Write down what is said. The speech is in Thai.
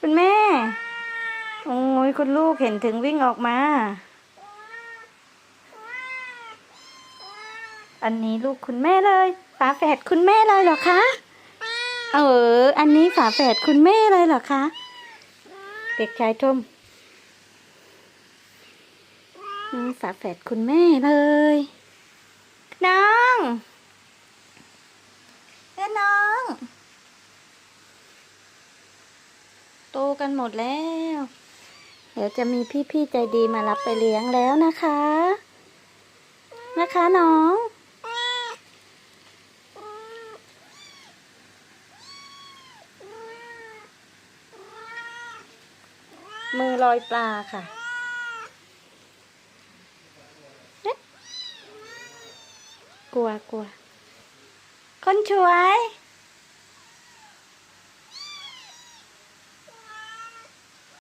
คุณแม่ โอ้ยคุณลูกเห็นถึงวิ่งออกมา อันนี้ลูกคุณแม่เลย ฝาแฝดคุณแม่เลยเหรอคะ เออ อันนี้ฝาแฝดคุณแม่เลยเหรอคะ เด็กชายทมอืมฝาแฝดคุณแม่เลย น้องเอ้ยน้อง โตกันหมดแล้ว เดี๋ยวจะมีพี่ๆใจดีมารับไปเลี้ยงแล้วนะคะ นะคะน้องมือลอยปลาค่ะเอ๊ะกลัวกลัว คนช่วย